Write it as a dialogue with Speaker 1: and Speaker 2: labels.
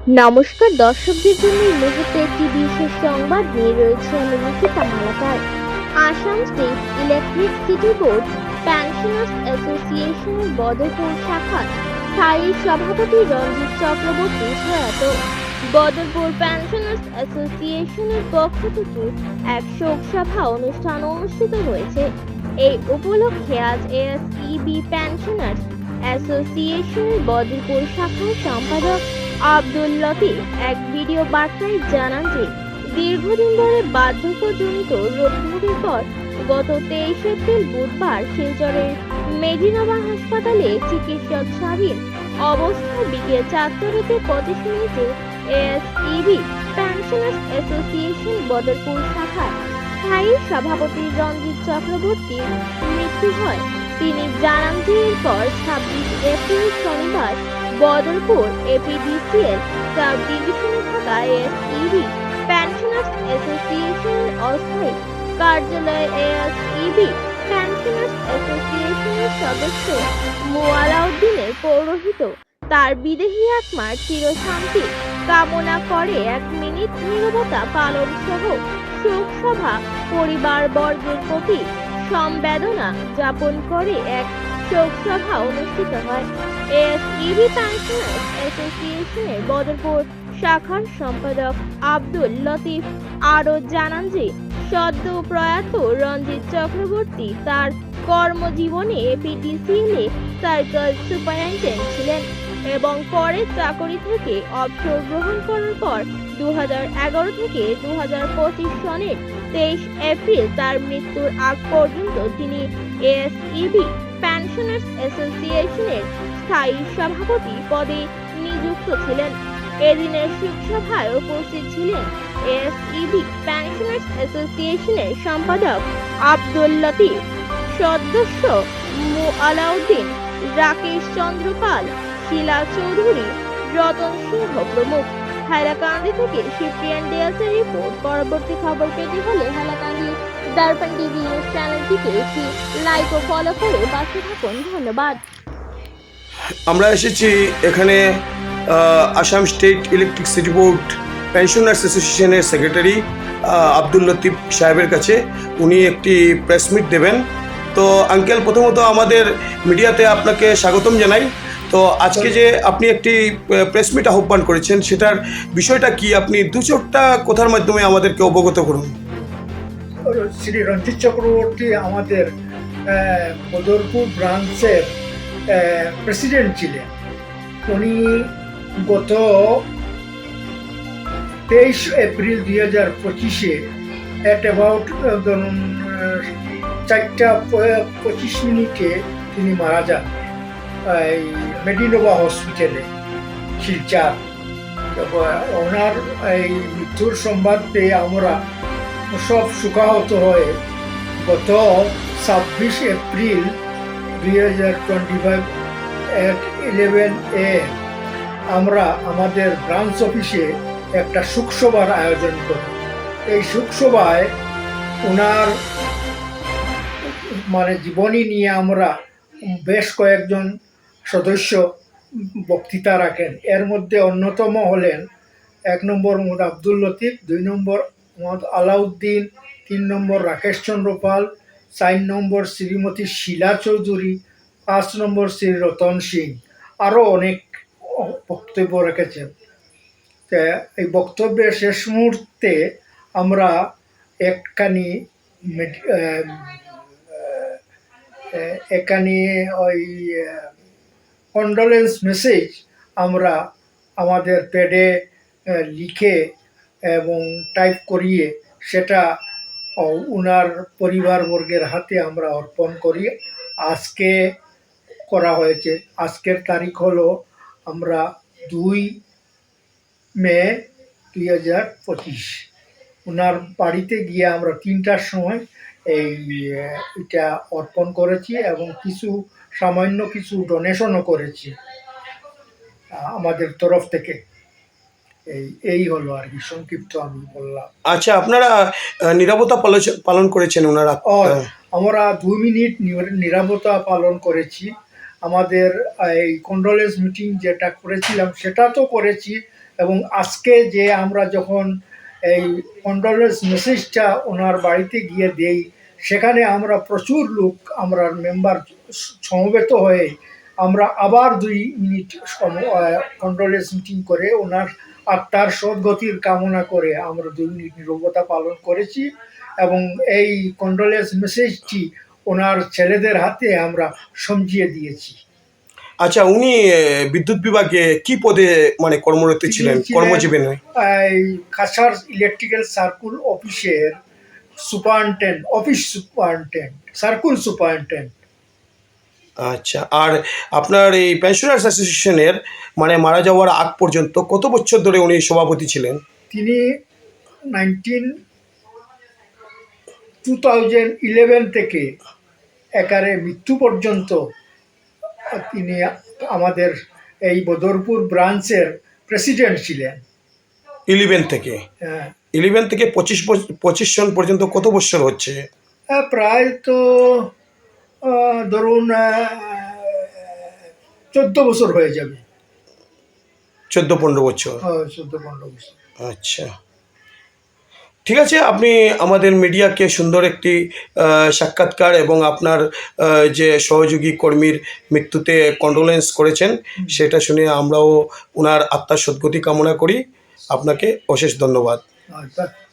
Speaker 1: নমস্কার, দর্শকদের জন্য এই মুহূর্তে একটি বিশেষ সংবাদ নিয়ে রয়েছে আমি Nikita Malakar. Assam state electricity board pensioners অ্যাসোসিয়েশনের বদরপুর শাখার স্থায়ী সভাপতি রঞ্জিত চক্রবর্তী প্রয়াত বদরপুর পেনশনার্স অ্যাসোসিয়েশনের পক্ষ থেকে এক শোক সভা অনুষ্ঠান অনুষ্ঠিত হয়েছে। এই উপলক্ষে আজ এএসইবি পেনশনার্স অ্যাসোসিয়েশনের বদরপুর শাখার সম্পাদক আব্দুল লতিফ এক ভিডিও বার্তায় জানান যে, দীর্ঘদিন ধরে বার্ধক্যজনিত রোগভোগের পর গত তেইশ এপ্রিল বুধবার শিলচরের মেদিনাবা হাসপাতালে চিকিৎসাধীন অবস্থায় বিকেল চারটাতে পঁচিশ মিনিটে এএসইবি পেনশনার্স অ্যাসোসিয়েশন বদরপুর শাখার স্থায়ী সভাপতি রঞ্জিত চক্রবর্তীর মৃত্যু হয়। তিনি জানান যে এরপর ছাব্বিশ এপ্রিল শনিবার বদরপুর এপিডিসিএল সাব ডিভিশনে থাকা এএসইবি পেনশনার্স অ্যাসোসিয়েশনের অস্থায়ী কার্যালয়ে এএসইবি পেনশনার্স অ্যাসোসিয়েশনের সদস্য মোয়ালাউদ্দিনের পৌরোহিত। তার বিদেহী আত্মার চিরশান্তি কামনা করে এক মিনিট নীরবতা পালন সহ শোক সভা পরিবার বর্গের প্রতি সমবেদনা যাপন করে এক শোক সভা অনুষ্ঠিত হয়। এএসইবি পেনশনার্স অ্যাসোসিয়েশনের বদরপুর শাখার সম্পাদক আব্দুল লতিফ আরও জানান যে, সদ্য প্রয়াত রঞ্জিত চক্রবর্তী তার কর্মজীবনে এপিডিসিএল সার্কেল সুপারিনটেন্ডেন্ট ছিলেন এবং পরে চাকরি থেকে অবসর গ্রহণ করার পর দু হাজার এগারো থেকে দু সনের তেইশ এপ্রিল তার মৃত্যুর আগ পর্যন্ত তিনি এএসইবি পেনশনার্স অ্যাসোসিয়েশনের স্থায়ী সভাপতি পদে নিযুক্ত ছিলেন। এদিনের শোকসভায় উপস্থিত ছিলেন এএসইবি পেনশনার্স অ্যাসোসিয়েশনের সম্পাদক আব্দুল লতিফ, সদস্য মু আলাউদ্দিন রাকেশ চন্দ্র পাল শিলা চৌধুরী, রতন সিংহ প্রমুখ। হাইলাকান্দি থেকে শিবপ্রিয়ান ডিয়াসের রিপোর্ট। পরবর্তী খবর পেতে হলে হাইলাকান্দি দর্পণ টিভি নিউজ চ্যানেলটিকে একটি লাইক ও ফলো করে পাশে থাকুন। ধন্যবাদ।
Speaker 2: আমরা এসেছি এখানে Assam state electricity board pensioners অ্যাসোসিয়েশনের সেক্রেটারি আব্দুল লতিফ সাহেবের কাছে। উনি একটি প্রেস মিট দেবেন। তো আঙ্কেল প্রথমত আমাদের মিডিয়াতে আপনাকে স্বাগতম জানাই। তো আজকে যে আপনি একটি প্রেস মিট আহ্বান করেছেন, সেটার বিষয়টা কি? আপনি দু চোখটা কথার মাধ্যমে আমাদেরকে অবগত করুন?
Speaker 3: শ্রী রঞ্জিত চক্রবর্তী আমাদের বদরপুর ব্রাঞ্চের প্রেসিডেন্ট ছিলেন। উনি গত তেইশ এপ্রিল দুই হাজার পঁচিশে অ্যাট অ্যাবাউট ধরুন চারটা পঁচিশ মিনিটে তিনি মারা যান এই মেডিনোভা হসপিটালে, শিলচার। ওনার এই মৃত্যুর সংবাদ পেয়ে আমরা সব সুখাহত হয়ে। গত ছাব্বিশ এপ্রিল দুই হাজার টোয়েন্টি ফাইভ অ্যাট ইলেভেন এ আমরা আমাদের ব্রাঞ্চ অফিসে একটা শোকসভার আয়োজন করি। এই শোকসভায় ওনার মানে জীবনী নিয়ে আমরা বেশ কয়েকজন সদস্য বক্তৃতা রাখেন। এর মধ্যে অন্যতম হলেন এক নম্বর মোহাম্মদ আব্দুল লতিফ, দুই নম্বর মোহাম্মদ আলাউদ্দিন, তিন নম্বর রাকেশ চন্দ্র পাল, চার নম্বর শ্রীমতী শিলা চৌধুরী, পাঁচ নম্বর শ্রী রতন সিং। আরও অনেক বক্তব্য রেখেছেন। এই বক্তব্যের শেষ মুহূর্তে আমরা একখানি এখানে ওই কন্ডোলেন্স মেসেজ আমরা আমাদের প্যাডে লিখে এবং টাইপ করিয়ে সেটা উনার পরিবারবর্গের হাতে আমরা অর্পণ করি। আজকে করা হয়েছে। আজকের তারিখ হলো আমরা দুই মে দুই হাজার পঁচিশ। ওনার বাড়িতে গিয়ে আমরা তিনটার সময় এই, এটা অর্পণ করেছি এবং কিছু, সামান্য কিছু ডোনেশনও করেছি আমাদের তরফ থেকে। এই এই হলো আর কি সংক্ষিপ্ত আমি বললাম।
Speaker 2: আচ্ছা আপনারা নিরাপত্তা পালন- করেছেন ওনারা?
Speaker 3: আমরা দুই মিনিট নির- নিরাপত্তা পালন করেছি। আমাদের এই কন্ডোলেন্স মিটিং যেটা করেছিলাম সেটা তো করেছি। এবং আজকে যে আমরা যখন এই কন্ডোলেন্স মেসেজটা ওনার বাড়িতে গিয়ে দেই সেখানে আমরা প্রচুর লোক আমরা মেম্বার সমবেত হয়ে আমরা আবার দুই মিনিট কন্ডোলেন্স মিটিং করে ওনার আত্মার সদ্গতির কামনা করে আমরা দুই মিনিট নিরবতা পালন করেছি এবং এই কন্ডোলেন্স মেসেজটি ওনার ছেলেদের হাতে আমরা সমঝিয়ে দিয়েছি।
Speaker 2: আচ্ছা উনি বিদ্যুৎ বিভাগে কি পদে মানে কর্মরত ছিলেন? কর্মজীবনে
Speaker 3: এই কাছাড় ইলেকট্রিক্যাল সার্কুল অফিসের superintendent office superintendent circle superintendent
Speaker 2: আচ্ছা আর আপনার এই পেনশনার্স অ্যাসোসিয়েশনের মানে মারা যাওয়ার আগ পর্যন্ত কত বছর ধরে উনি সভাপতি ছিলেন?
Speaker 3: তিনি নাইনটিন টু থাউজেন্ড ইলেভেন থেকে একারে মৃত্যু পর্যন্ত তিনি আমাদের এই বদরপুর ব্রাঞ্চের প্রেসিডেন্ট ছিলেন।
Speaker 2: ইলেভেন থেকে?
Speaker 3: হ্যাঁ।
Speaker 2: ইলেভেন থেকে পঁচিশ পঁচিশ সন পর্যন্ত কত বছর হচ্ছে?
Speaker 3: প্রায় তো ধরুন চোদ্দ বছর হয়ে যাবে।
Speaker 2: চোদ্দ পনেরো বছর।
Speaker 3: চোদ্দ পনেরো বছর।
Speaker 2: আচ্ছা। ঠিক আছে আপনি আমাদের মিডিয়াকে সুন্দর একটি সাক্ষাৎকার এবং আপনার যে সহযোগী কর্মীর মৃত্যুতে কন্ডোলেন্স করেছেন সেটা শুনে আমরাও ওনার আত্মার সদ্গতি কামনা করি। আপনাকে অশেষ ধন্যবাদ।
Speaker 3: আচ্ছা।